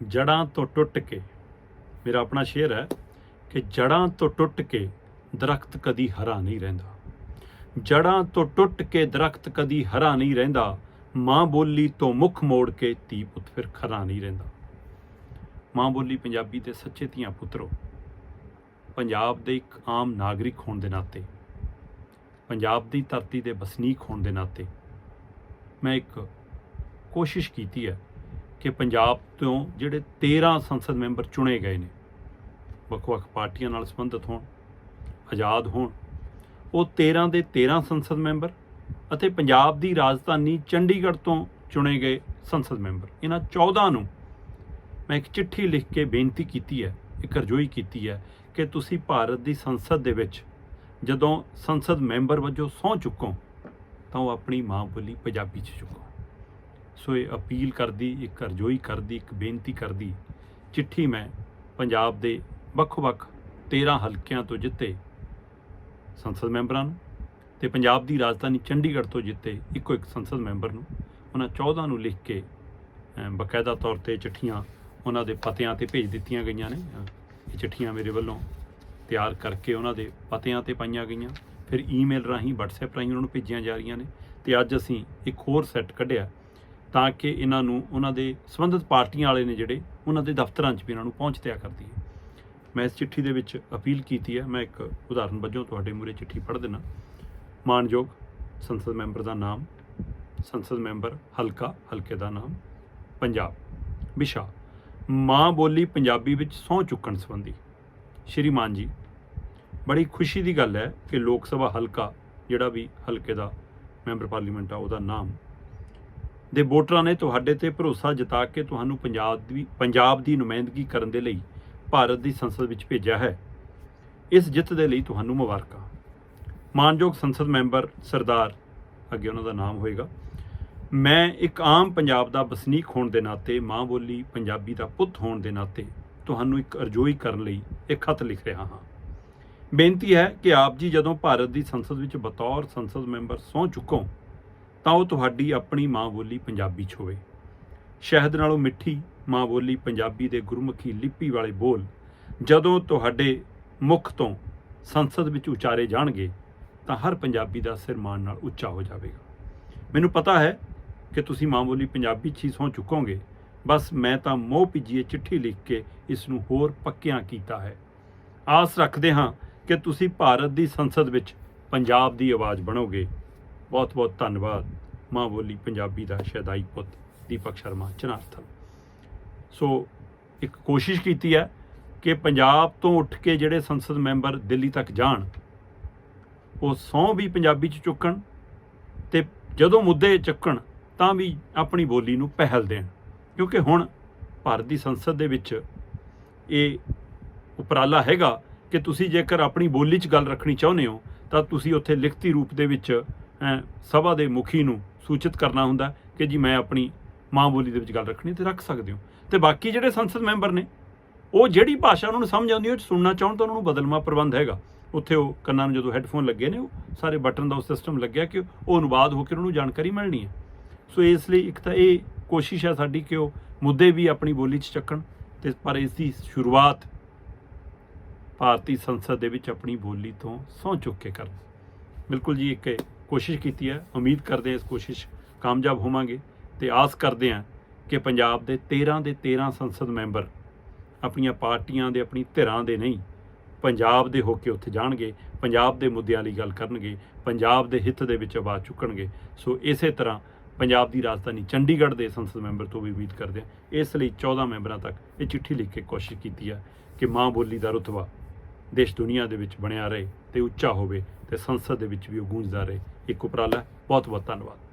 ਜੜਾਂ ਤੋਂ ਟੁੱਟ ਕੇ, ਮੇਰਾ ਆਪਣਾ ਸ਼ੇਰ ਹੈ ਕਿ ਜੜਾਂ ਤੋਂ ਟੁੱਟ ਕੇ ਦਰਖਤ ਕਦੀ ਹਰਾ ਨਹੀਂ ਰਹਿੰਦਾ। ਜੜਾਂ ਤੋਂ ਟੁੱਟ ਕੇ ਦਰਖਤ ਕਦੀ ਹਰਾ ਨਹੀਂ ਰਹਿੰਦਾ, ਮਾਂ ਬੋਲੀ ਤੋਂ ਮੁਖ ਮੋੜ ਕੇ ਧੀ ਪੁੱਤ ਫਿਰ ਖਰਾ ਨਹੀਂ ਰਹਿੰਦਾ। ਮਾਂ ਬੋਲੀ ਪੰਜਾਬੀ ਦੇ ਸੱਚੇ ਧੀਆਂ ਪੁੱਤਰੋ, ਪੰਜਾਬ ਦੇ ਇੱਕ ਆਮ ਨਾਗਰਿਕ ਹੋਣ ਦੇ ਨਾਤੇ, ਪੰਜਾਬ ਦੀ ਧਰਤੀ ਦੇ ਵਸਨੀਕ ਹੋਣ ਦੇ ਨਾਤੇ, ਮੈਂ ਇੱਕ ਕੋਸ਼ਿਸ਼ ਕੀਤੀ ਹੈ ਕਿ ਪੰਜਾਬ ਤੋਂ ਜਿਹੜੇ 13 ਸੰਸਦ ਮੈਂਬਰ ਚੁਣੇ ਗਏ ਨੇ, ਵੱਖ-ਵੱਖ ਪਾਰਟੀਆਂ ਨਾਲ ਸੰਬੰਧਿਤ ਹੋਣ, ਆਜ਼ਾਦ ਹੋਣ, ਉਹ 13 ਦੇ 13 ਸੰਸਦ ਮੈਂਬਰ ਅਤੇ ਪੰਜਾਬ ਦੀ ਰਾਜਧਾਨੀ ਚੰਡੀਗੜ੍ਹ ਤੋਂ ਚੁਣੇ ਗਏ ਸੰਸਦ ਮੈਂਬਰ। ਇਹਨਾਂ 14 ਨੂੰ ਮੈਂ ਇੱਕ ਚਿੱਠੀ ਲਿਖ ਕੇ ਬੇਨਤੀ ਕੀਤੀ ਹੈ, ਇੱਕ ਰਜੋਈ ਕੀਤੀ ਹੈ ਕਿ ਤੁਸੀਂ ਭਾਰਤ ਦੀ ਸੰਸਦ ਦੇ ਵਿੱਚ ਜਦੋਂ ਸੰਸਦ ਮੈਂਬਰ ਵਜੋਂ ਸਹੁੰ ਚੁੱਕੋ, ਤਾਂ ਉਹ ਆਪਣੀ ਮਾਂ ਬੋਲੀ ਪੰਜਾਬੀ 'ਚ ਚੁੱਕੋ। ਸੋ ਇਹ ਅਪੀਲ ਕਰਦੀ ਇੱਕ ਅਰਜ਼ੋਈ ਕਰਦੀ ਇੱਕ ਬੇਨਤੀ ਕਰਦੀ ਚਿੱਠੀ ਮੈਂ ਪੰਜਾਬ ਦੇ ਵੱਖ-ਵੱਖ 13 ਹਲਕਿਆਂ ਤੋਂ ਜਿੱਤੇ ਸੰਸਦ ਮੈਂਬਰਾਂ ਨੂੰ ਤੇ ਪੰਜਾਬ ਦੀ ਰਾਜਧਾਨੀ ਚੰਡੀਗੜ੍ਹ ਤੋਂ ਜਿੱਤੇ ਇੱਕੋ ਇੱਕ ਸੰਸਦ ਮੈਂਬਰ ਨੂੰ। ਉਹਨਾਂ 14 ਨੂੰ ਲਿਖ ਕੇ ਅਹ, ਬਕਾਇਦਾ ਤੌਰ ਤੇ ਚਿੱਠੀਆਂ ਉਹਨਾਂ ਦੇ ਪਤਿਆਂ ਤੇ ਭੇਜ ਦਿੱਤੀਆਂ ਗਈਆਂ ਨੇ। ਇਹ ਚਿੱਠੀਆਂ ਮੇਰੇ ਵੱਲੋਂ ਤਿਆਰ ਕਰਕੇ ਉਹਨਾਂ ਦੇ ਪਤਿਆਂ ਤੇ ਪਾਈਆਂ ਗਈਆਂ। ਫਿਰ ਈਮੇਲ ਰਾਹੀਂ WhatsApp ਰਾਹੀਂ ਉਹਨਾਂ ਨੂੰ ਭੇਜੀਆਂ ਜਾ ਰਹੀਆਂ ਨੇ ਤੇ ਅੱਜ ਅਸੀਂ ਇੱਕ ਹੋਰ ਸੈੱਟ ਕੱਢਿਆ। ਤਾਂ ਕਿ ਇਹਨਾਂ ਨੂੰ, ਉਹਨਾਂ ਦੇ ਸੰਬੰਧਿਤ ਪਾਰਟੀਆਂ ਵਾਲੇ ਨੇ ਜਿਹੜੇ, ਉਹਨਾਂ ਦੇ ਦਫ਼ਤਰਾਂ 'ਚ ਵੀ ਇਹਨਾਂ ਨੂੰ ਪਹੁੰਚ ਤਿਆ ਕਰਦੀ ਹੈ ਮੈਂ ਇਸ ਚਿੱਠੀ ਦੇ ਵਿੱਚ ਅਪੀਲ ਕੀਤੀ ਹੈ। ਮੈਂ ਇੱਕ ਉਦਾਹਰਨ ਵਜੋਂ ਤੁਹਾਡੇ ਮੂਹਰੇ ਚਿੱਠੀ ਪੜ੍ਹ ਦਿੰਨਾ ਮਾਨਯੋਗ ਸੰਸਦ ਮੈਂਬਰ ਦਾ ਨਾਮ, ਸੰਸਦ ਮੈਂਬਰ ਹਲਕਾ, ਹਲਕੇ ਦਾ ਨਾਮ, ਪੰਜਾਬ। ਵਿਸ਼ਾ ਮਾਂ ਬੋਲੀ ਪੰਜਾਬੀ ਵਿੱਚ ਸਹੁੰ ਚੁੱਕਣ ਸੰਬੰਧੀ। ਸ਼੍ਰੀ ਮਾਨ ਜੀ, ਬੜੀ ਖੁਸ਼ੀ ਦੀ ਗੱਲ ਹੈ ਕਿ ਲੋਕ ਸਭਾ ਹਲਕਾ, ਜਿਹੜਾ ਵੀ ਹਲਕੇ ਦਾ ਮੈਂਬਰ ਪਾਰਲੀਮੈਂਟ ਆ, ਉਹਦਾ ਨਾਮ ਦੇ ਵੋਟਰਾਂ ਨੇ ਤੁਹਾਡੇ ਤੇ ਭਰੋਸਾ ਜਤਾ ਕੇ ਤੁਹਾਨੂੰ ਪੰਜਾਬ ਦੀ ਪੰਜਾਬ ਦੀ ਨੁਮਾਇੰਦਗੀ ਕਰਨ ਦੇ ਲਈ ਭਾਰਤ ਦੀ ਸੰਸਦ ਵਿੱਚ ਭੇਜਿਆ ਹੈ। ਇਸ ਜਿੱਤ ਦੇ ਲਈ ਤੁਹਾਨੂੰ ਮੁਬਾਰਕਾਂ। ਮਾਨਯੋਗ ਸੰਸਦ ਮੈਂਬਰ ਸਰਦਾਰ, ਅੱਗੇ ਉਹਨਾਂ ਦਾ ਨਾਮ ਹੋਏਗਾ। ਮੈਂ ਇੱਕ ਆਮ ਪੰਜਾਬ ਦਾ ਵਸਨੀਕ ਹੋਣ ਦੇ ਨਾਤੇ, ਮਾਂ ਬੋਲੀ ਪੰਜਾਬੀ ਦਾ ਪੁੱਤ ਹੋਣ ਦੇ ਨਾਤੇ ਤੁਹਾਨੂੰ ਇੱਕ ਅਰਜ਼ੋਈ ਕਰਨ ਲਈ ਇਹ ਖਤ ਲਿਖ ਰਿਹਾ ਹਾਂ। ਬੇਨਤੀ ਹੈ ਕਿ ਆਪ ਜੀ ਜਦੋਂ ਭਾਰਤ ਦੀ ਸੰਸਦ ਵਿੱਚ ਬਤੌਰ ਸੰਸਦ ਮੈਂਬਰ ਸਹੁੰ ਚੁੱਕੋ ਤਾਂ ਉਹ ਤੁਹਾਡੀ ਆਪਣੀ ਮਾਂ ਬੋਲੀ ਪੰਜਾਬੀ 'ਚ ਹੋਵੇ। ਸ਼ਹਿਦ ਨਾਲੋਂ ਮਿੱਠੀ ਮਾਂ ਬੋਲੀ ਪੰਜਾਬੀ ਦੇ ਗੁਰਮੁਖੀ ਲਿਪੀ ਵਾਲੇ ਬੋਲ ਜਦੋਂ ਤੁਹਾਡੇ ਮੁਖ ਤੋਂ ਸੰਸਦ ਵਿੱਚ ਉਚਾਰੇ ਜਾਣਗੇ, ਤਾਂ ਹਰ ਪੰਜਾਬੀ ਦਾ ਸਿਰ ਮਾਣ ਨਾਲ ਉੱਚਾ ਹੋ ਜਾਵੇਗਾ। ਮੈਨੂੰ ਪਤਾ ਹੈ ਕਿ ਤੁਸੀਂ ਮਾਂ ਬੋਲੀ ਪੰਜਾਬੀ 'ਚ ਹੀ ਸਹੁੰ ਚੁੱਕੋਗੇ, ਬਸ ਮੈਂ ਤਾਂ ਮੋਹ ਭਿੱਜੀਏ ਚਿੱਠੀ ਲਿਖ ਕੇ ਇਸ ਨੂੰ ਹੋਰ ਪੱਕਿਆਂ ਕੀਤਾ ਹੈ। ਆਸ ਰੱਖਦੇ ਹਾਂ ਕਿ ਤੁਸੀਂ ਭਾਰਤ ਦੀ ਸੰਸਦ ਵਿੱਚ ਪੰਜਾਬ ਦੀ ਆਵਾਜ਼ ਬਣੋਗੇ। ਬਹੁਤ ਬਹੁਤ ਧੰਨਵਾਦ ਮਾਂ ਬੋਲੀ ਪੰਜਾਬੀ ਦਾ ਸ਼ਹਿਦਾਈ ਪੁੱਤ ਦੀਪਕ ਸ਼ਰਮਾ ਚਨਾਰਥਨ ਸੋ ਇੱਕ ਕੋਸ਼ਿਸ਼ ਕੀਤੀ ਹੈ ਕਿ ਪੰਜਾਬ ਤੋਂ ਉੱਠ ਕੇ ਜਿਹੜੇ ਸੰਸਦ ਮੈਂਬਰ ਦਿੱਲੀ ਤੱਕ ਜਾਣ, ਉਹ ਸਹੁੰ ਵੀ ਪੰਜਾਬੀ ਚ ਚੁੱਕਣ ਤੇ ਜਦੋਂ ਮੁੱਦੇ ਚੱਕਣ ਤਾਂ ਵੀ ਆਪਣੀ ਬੋਲੀ ਨੂੰ ਪਹਿਲ ਦੇਣ। ਕਿਉਂਕਿ ਹੁਣ ਭਾਰਤ ਦੀ ਸੰਸਦ ਦੇ ਵਿੱਚ ਇਹ ਉਪਰਾਲਾ ਹੈਗਾ ਕਿ ਤੁਸੀਂ ਜੇਕਰ ਆਪਣੀ ਬੋਲੀ 'ਚ ਗੱਲ ਰੱਖਣੀ ਚਾਹੁੰਦੇ ਹੋ ਤਾਂ ਤੁਸੀਂ ਉੱਥੇ ਲਿਖਤੀ ਰੂਪ ਦੇ ਵਿੱਚ ਸਭਾ ਦੇ ਮੁਖੀ ਨੂੰ ਸੂਚਿਤ ਕਰਨਾ ਹੁੰਦਾ ਕਿ ਜੀ ਮੈਂ ਆਪਣੀ ਮਾਂ ਬੋਲੀ ਦੇ ਵਿੱਚ ਗੱਲ ਰੱਖਣੀ ਤੇ ਰੱਖ ਸਕਦੇ ਹੋ। ਤੇ ਬਾਕੀ ਜਿਹੜੇ ਸੰਸਦ ਮੈਂਬਰ ਨੇ, ਉਹ ਜਿਹੜੀ ਭਾਸ਼ਾ ਉਹਨਾਂ ਨੂੰ ਸਮਝ ਆਉਂਦੀ ਹੈ, ਉਹ 'ਚ ਸੁਣਨਾ ਚਾਹਣ ਤਾਂ ਉਹਨਾਂ ਨੂੰ ਬਦਲਮਾ ਪ੍ਰਬੰਧ ਹੈਗਾ। ਉੱਥੇ ਉਹ ਕੰਨਾਂ ਨੂੰ ਜਦੋਂ ਹੈੱਡਫੋਨ ਲੱਗੇ ਨੇ, ਉਹ ਸਾਰੇ ਬਟਨ ਦਾ ਉਹ ਸਿਸਟਮ ਲੱਗਿਆ ਕਿ ਉਹ ਅਨੁਵਾਦ ਹੋ ਕੇ ਉਹਨਾਂ ਨੂੰ ਜਾਣਕਾਰੀ ਮਿਲਣੀ ਹੈ। ਸੋ ਇਸ ਲਈ ਇੱਕ ਤਾਂ ਇਹ ਕੋਸ਼ਿਸ਼ ਹੈ ਸਾਡੀ ਕਿ ਉਹ ਮੁੱਦੇ ਵੀ ਆਪਣੀ ਬੋਲੀ 'ਚ ਚੱਕਣ ਤੇ ਪਰ ਇਸ ਦੀ ਸ਼ੁਰੂਆਤ ਭਾਰਤੀ ਸੰਸਦ ਦੇ ਵਿੱਚ ਆਪਣੀ ਬੋਲੀ ਤੋਂ ਸਹੁੰ ਚੁੱਕ ਕੇ ਕਰਨ। ਬਿਲਕੁਲ ਜੀ, ਇੱਕ ਕੋਸ਼ਿਸ਼ ਕੀਤੀ ਹੈ। ਉਮੀਦ ਕਰਦੇ ਹਾਂ ਇਸ ਕੋਸ਼ਿਸ਼ ਕਾਮਯਾਬ ਹੋਵਾਂਗੇ ਤੇ ਆਸ ਕਰਦੇ ਹਾਂ ਕਿ ਪੰਜਾਬ ਦੇ 13 ਦੇ 13 ਸੰਸਦ ਮੈਂਬਰ ਆਪਣੀਆਂ ਪਾਰਟੀਆਂ ਦੇ, ਆਪਣੀ ਧਿਰਾਂ ਦੇ ਨਹੀਂ, ਪੰਜਾਬ ਦੇ ਹੋ ਕੇ ਉੱਥੇ ਜਾਣਗੇ, ਪੰਜਾਬ ਦੇ ਮੁੱਦਿਆਂ ਲਈ ਗੱਲ ਕਰਨਗੇ, ਪੰਜਾਬ ਦੇ ਹਿੱਤ ਦੇ ਵਿੱਚ ਆਵਾਜ਼ ਚੁੱਕਣਗੇ। ਸੋ ਇਸੇ ਤਰ੍ਹਾਂ ਪੰਜਾਬ ਦੀ ਰਾਜਧਾਨੀ ਚੰਡੀਗੜ੍ਹ ਦੇ ਸੰਸਦ ਮੈਂਬਰ ਤੋਂ ਵੀ ਉਮੀਦ ਕਰਦੇ ਹਾਂ। ਇਸ ਲਈ 14 ਮੈਂਬਰਾਂ ਤੱਕ ਇਹ ਚਿੱਠੀ ਲਿਖ ਕੇ ਕੋਸ਼ਿਸ਼ ਕੀਤੀ ਹੈ ਕਿ ਮਾਂ ਬੋਲੀ ਦਾ ਰੁਤਬਾ ਦੇਸ਼ ਦੁਨੀਆ ਦੇ ਵਿੱਚ ਬਣਿਆ ਰਹੇ ਤੇ ਉੱਚਾ ਹੋਵੇ ਤੇ ਸੰਸਦ ਦੇ ਵਿੱਚ ਵੀ ਉਹ ਗੂੰਜਦਾ ਰਹੇ। ਇੱਕ ਉਪਰਾਲਾ ਬਹੁਤ ਬਹੁਤ ਧੰਨਵਾਦ।